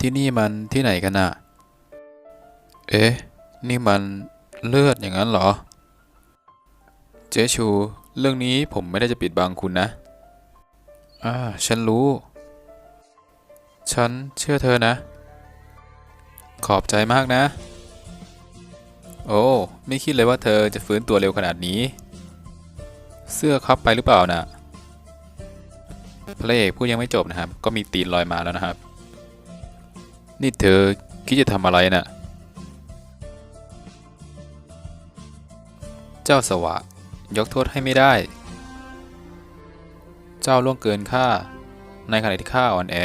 ที่นี่มันที่ไหนกันน่ะเอ๊ะ นี่มันเลือดอย่างนั้นเหรอ เจชู เรื่องนี้ผมไม่ได้จะปิดบังคุณนะ อ่า ฉันรู้ ฉันเชื่อเธอนะ ขอบใจมากนะ โอ้ ไม่คิดเลยว่าเธอจะฟื้นตัวเร็วขนาดนี้ เสื้อคับไปหรือเปล่าน่ะพระเอกพูดยังไม่จบนะครับ ก็มีตีนลอยมาแล้วนะครับ นี่เธอคิดจะทำอะไรน่ะ เจ้าสวะ ยกโทษให้ไม่ได้ เจ้าล่วงเกินข้า ในขณะที่ข้าอ่อนแอ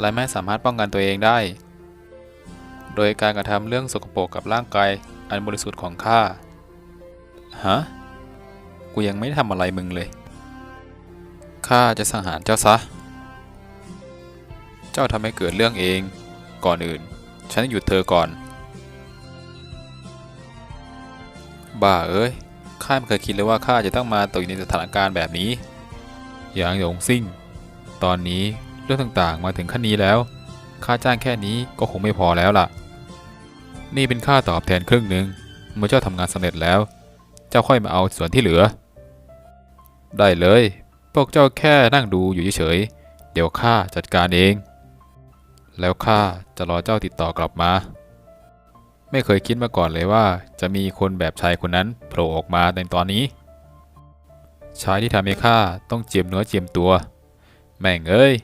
และไม่สามารถป้องกันตัวเองได้ โดยการกระทำเรื่องสกปรกกับร่างกายอันบริสุทธิ์ของข้า ฮะ กูยังไม่ทำอะไรมึงเลย ข้าจะสังหารเจ้าซะ เจ้าทำให้เกิดเรื่องเอง ก่อนอื่น ฉันหยุดเธอก่อน บ้าเอ้ย ข้าไม่เคยคิดเลยว่าข้าจะต้องมาตกอยู่ในสถานการณ์แบบนี้ อย่างหยงซิ่ง ตอนนี้เรื่องต่างๆมาถึงขั้นนี้แล้ว ค่าจ้างแค่นี้ก็คงไม่พอแล้วล่ะ นี่เป็นค่าตอบแทนครึ่งหนึ่งเมื่อเจ้าทำงานสำเร็จแล้ว เจ้าค่อยมาเอาส่วนที่เหลือ ได้เลย พวกเจ้าแค่นั่งดูอยู่เฉยๆเดี๋ยวข้าจัดการเอง แล้วข้าจะรอเจ้าติดต่อกลับมา ไม่เคยคิดมาก่อนเลยว่า จะมีคนแบบชายคนนั้นโผล่ออกมาในตอนนี้ ชายที่ทำให้ข้าต้องเจียมเนื้อเจียมตัว แม่งเอ้ย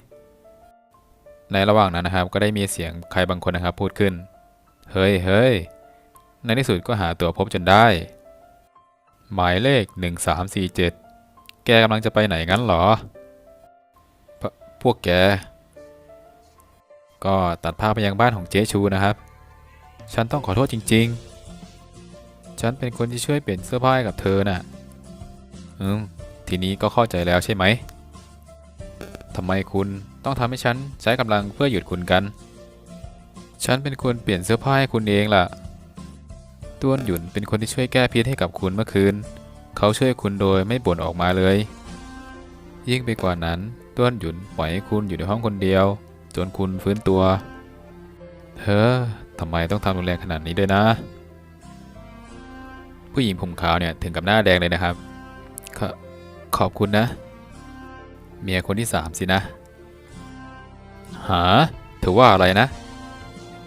ในระหว่างนั้นนะครับ ก็ได้มีเสียงใครบางคนนะครับพูดขึ้น เฮ้ยเฮ้ยในที่สุดก็หาตัวพบจนได้ หมายเลข 1347 แกกำลังจะไปไหนงั้นหรอพพวกแก ก็ตัดภาพไปยังบ้านของเจ๊ชูนะครับ ฉันต้องขอโทษจริง ๆ ฉันเป็นคนที่ช่วยเปลี่ยนเสื้อผ้าให้กับเธอน่ะ อืม ทีนี้ก็เข้าใจแล้วใช่ไหม ทำไมคุณต้องทำให้ฉันใช้กำลังเพื่อหยุดคุณกัน ฉันเป็นคนเปลี่ยนเสื้อผ้าให้คุณเองล่ะ ต้วนหยุนเป็นคนที่ช่วยแก้พิษให้กับคุณเมื่อคืน เขาช่วยคุณโดยไม่บ่นออกมาเลย ยิ่งไปกว่านั้นต้วนหยุนปล่อยให้คุณอยู่ในห้องคนเดียว จนคุณฟื้นตัว เธอทำไมต้องทำรุนแรงขนาดนี้ด้วยนะ ผู้หญิงผมขาวเนี่ยถึงกับหน้าแดงเลยนะครับขอขอบคุณนะ เมียคนที่สามสินะ หาถือว่าอะไรนะ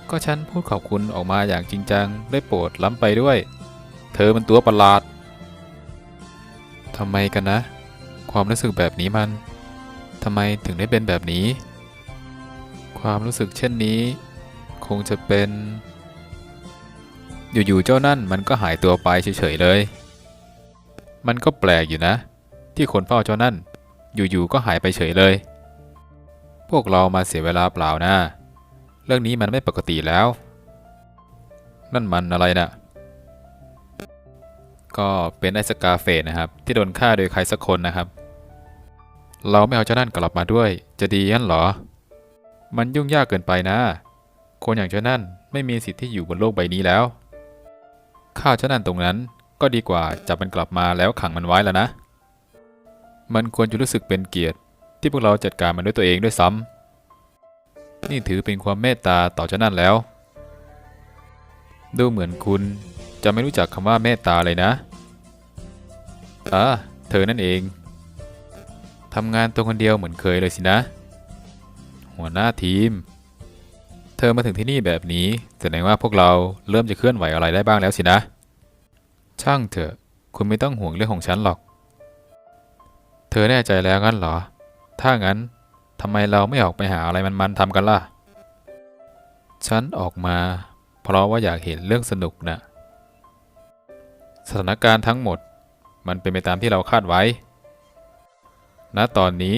ก็ฉันพูดขอบคุณออกมาอย่างจริงจังได้โปรดล้ำไปด้วย เธอมันตัวประหลาดทำไมกันนะ ความรู้สึกแบบนี้มันทำไมถึงได้เป็นแบบนี้ ความรู้สึกเช่นนี้ คงจะเป็น อยู่ๆเจ้านั่นมันก็หายตัวไปเฉยๆเลย มันก็แปลกอยู่นะ ที่คนเฝ้าเจ้านั่น อยู่ๆก็หายไปเฉยเลย พวกเรามาเสียเวลาเปล่านะเรื่องนี้มันไม่ปกติแล้ว นั่นมันอะไรนะ่ะ ก็เป็นไอสกาเฟสนะครับ ที่โดนฆ่าโดยใครสักคนนะครับ เราไม่เอาเจ้านั่นกลับมาด้วย จะดีงั้นเหรอ มันยุ่งยากเกินไปนะ คนอย่างเจ้านั่นไม่มีสิทธิ์ที่อยู่บนโลกใบนี้แล้วฆ่าเจ้านั่นตรงนั้นก็ดีกว่าจับมันกลับมาแล้วขังมันไว้แล้วนะ มันควรจะรู้สึกเป็นเกียรติ ที่พวกเราจัดการมันด้วยตัวเองด้วยซ้ำนี่ถือเป็นความเมตตาต่อเจ้านั่นแล้ว ดูเหมือนคุณจะไม่รู้จักคำว่าเมตตาเลยนะอ่าเธอนั่นเองทำงานตัวคนเดียวเหมือนเคยเลยสินะ หัวหน้าทีม เธอมาถึงที่นี่แบบนี้แสดงว่าพวกเราเริ่มจะเคลื่อนไหวอะไรได้บ้างแล้วสินะ ช่างเถอะ คุณไม่ต้องห่วงเรื่องของฉันหรอก เธอแน่ใจแล้วงั้นเหรอ ถ้างั้นทำไมเราไม่ออกไปหาอะไรมันๆทำกันล่ะ ฉันออกมา เพราะว่าอยากเห็นเรื่องสนุกนะสถานการณ์ทั้งหมดมันเป็นไปตามที่เราคาดไว้ ณ ตอนนี้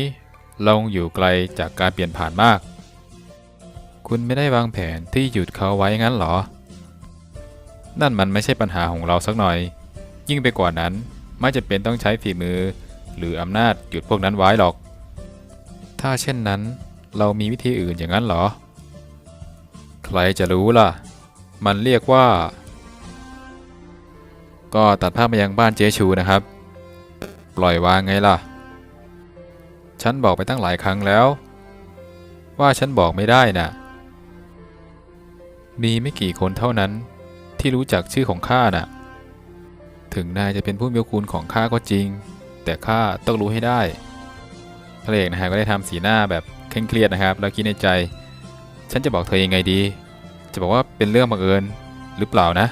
เราอยู่ไกลจากการเปลี่ยนผ่านมาก คุณไม่ได้วางแผนที่หยุดเขาไว้งั้นหรอ นั่นมันไม่ใช่ปัญหาของเราสักหน่อย ยิ่งไปกว่านั้นไม่จะเป็นต้องใช้ฝีมือ หรืออำนาจหยุดพวกนั้นไว้หรอก ถ้าเช่นนั้น เรามีวิธีอื่นอย่างนั้นหรอ ใครจะรู้ล่ะ มันเรียกว่า ก็ตัดภาพมายังบ้านเจชูนะครับ ปล่อยวางไงล่ะ ฉันบอกไปตั้งหลายครั้งแล้ว ว่าฉันบอกไม่ได้น่ะ มีไม่กี่คนเท่านั้นที่รู้จักชื่อของข้าน่ะ ถึงนายจะเป็นผู้มีคุณของข้าก็จริง แต่ข้าต้องรู้ให้ได้พระเอกนะฮะก็ได้ทำสีหน้าแบบเคร่งเครียดนะครับ แล้วคิดในใจ ฉันจะบอกเธอยังไงดี จะบอกว่าเป็นเรื่องบังเอิญหรือเปล่านะ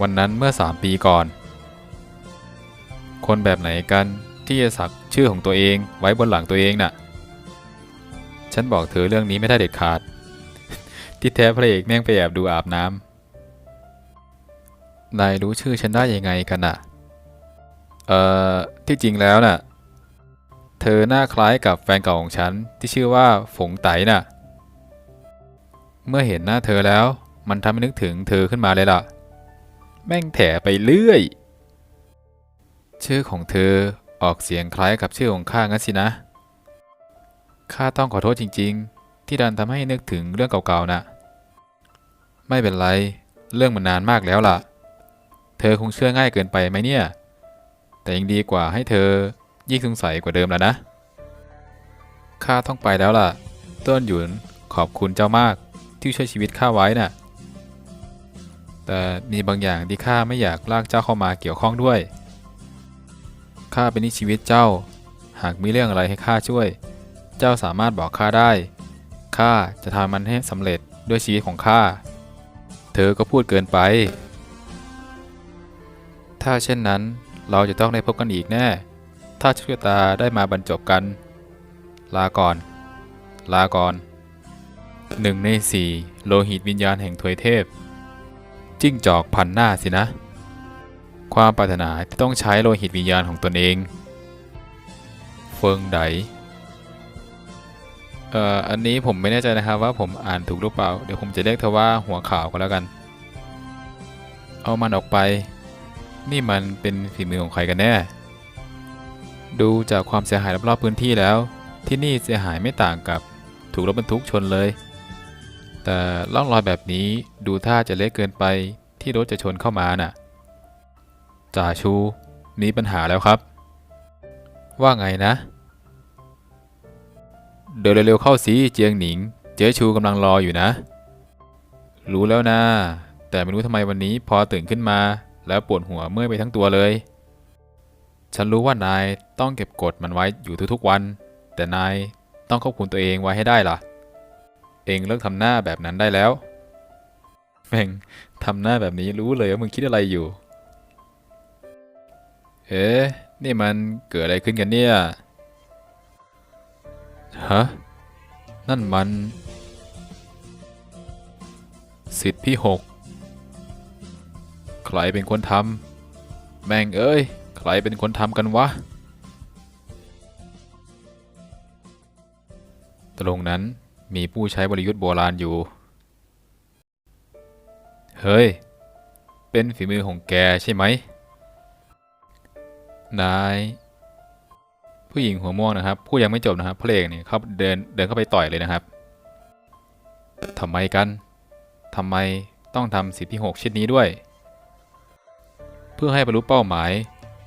วันนั้นเมื่อ 3 ปีก่อน คนแบบไหนกัน ที่จะสักชื่อของตัวเองไว้บนหลังตัวเองน่ะ ฉันบอกเธอเรื่องนี้ไม่ได้เด็ดขาด ที่แท้พระเอกแม่งไปแอบดูอาบน้ำนายรู้ชื่อฉันได้ยังไงกันน่ะ เอ่อ ที่จริงแล้วน่ะ เธอหน้าคล้ายกับแฟนเก่าของฉันที่ชื่อว่าฝงไตน่ะ เมื่อเห็นหน้าเธอแล้ว มันทำให้นึกถึงเธอขึ้นมาเลยล่ะ แม่งแถไปเรื่อยชื่อของเธอ ออกเสียงคล้ายกับชื่อของข้างั้นสินะ ข้าต้องขอโทษจริง ๆ ที่ดันทำให้นึกถึงเรื่องเก่าๆนะ ไม่เป็นไร เรื่องมันนานมากแล้วล่ะ เธอคงเชื่อง่ายเกินไปไหมเนี่ย แต่ยังดีกว่าให้เธอยิ่งสงสัยกว่าเดิมแล้วนะ ข้าต้องไปแล้วล่ะ ต้นหยุนขอบคุณเจ้ามากที่ช่วยชีวิตข้าไว้น่ะ แต่มีบางอย่างที่ข้าไม่อยากลากเจ้าเข้ามาเกี่ยวข้องด้วย ข้าเป็นนี่ชีวิตเจ้า หากมีเรื่องอะไรให้ข้าช่วย เจ้าสามารถบอกข้าได้ ข้าจะทำมันให้สำเร็จด้วยชีวิตของข้า เธอก็พูดเกินไป ถ้าเช่นนั้นเราจะต้องได้พบกันอีกแน่ ถ้าชคชะตาได้มาบรรจบกัน ลาก่อน ลาก่อนหนึ่งในสี่โลหิตวิญญาณแห่งทวยเทพ จิ้งจอกพันหน้าสินะ ความปรารถนาที่ต้องใช้โลหิตวิญญาณของตนเอง เฟิงไดเอ่ออันนี้ผมไม่แน่ใจนะครับว่าผมอ่านถูกหรือเปล่า เดี๋ยวผมจะเรียกเธอว่าหัวข่าวก็แล้วกัน เอามันออกไป นี่มันเป็นฝีมือของใครกันแน่ ดูจากความเสียหายรอบๆพื้นที่แล้ว ที่นี่เสียหายไม่ต่างกับถูกรถบรรทุกชนเลย แต่ร่องรอยแบบนี้ดูท่าจะเล็กเกินไปที่รถจะชนเข้ามาน่ะ จ่าชู มีปัญหาแล้วครับ ว่าไงนะ เดินเร็วๆเข้าสิเจียงหนิง เจ๊ชูกำลังรออยู่นะ รู้แล้วนะ แต่ไม่รู้ทำไมวันนี้พอตื่นขึ้นมา แล้วปวดหัวเมื่อยไปทั้งตัวเลย ฉันรู้ว่านายต้องเก็บกดมันไว้อยู่ทุกๆวัน แต่นายต้องควบคุมตัวเองไว้ให้ได้ล่ะ เองเลิกทำหน้าแบบนั้นได้แล้ว แม่งทำหน้าแบบนี้รู้เลยว่ามึงคิดอะไรอยู่ เอ๊ะนี่มันเกิดอะไรขึ้นกันเนี่ย ฮะ นั่นมัน สิทธิ์พี่หกใครเป็นคนทำแม่งเอ้ย ใครเป็นคนทำกันวะ ตรงนั้นมีผู้ใช้บริยุทธ์โบราณอยู่ เฮ้ย เป็นฝีมือของแกใช่ไหม นาย ผู้หญิงหัวม่วงนะครับ ผู้ยังไม่จบนะครับเพลงนี่เขาเดินเดินเข้าไปต่อยเลยนะครับทำไมกันทำไมต้องทำสิทธิหกเช่นนี้ด้วย เพื่อให้บรรลุเป้าหมาย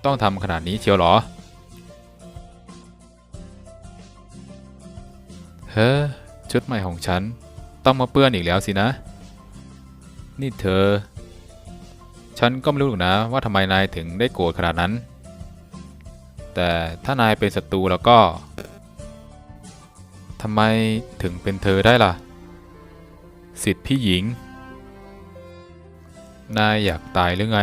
ต้องทำขนาดนี้เชียวหรอ เฮ้อชุดใหม่ของฉันต้องมาเปื้อนอีกแล้วสินะ นี่เธอ ฉันก็ไม่รู้หรอกนะว่าทำไมนายถึงได้โกรธขนาดนั้น แต่ถ้านายเป็นศัตรูแล้วก็ทำไมถึงเป็นเธอได้ล่ะ สิทธิ์พี่หญิง นายอยากตายหรือไง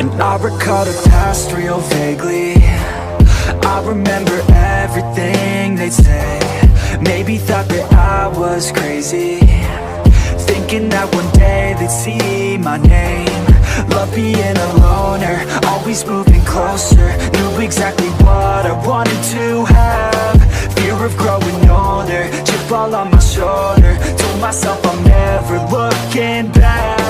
And I recall the past real vaguely I remember everything they'd say Maybe thought that I was crazy Thinking that one day they'd see my name love being a loner Always moving closer. Knew exactly what I wanted to have. Fear of growing older Chip all on my shoulder. Told myself I'm never looking back.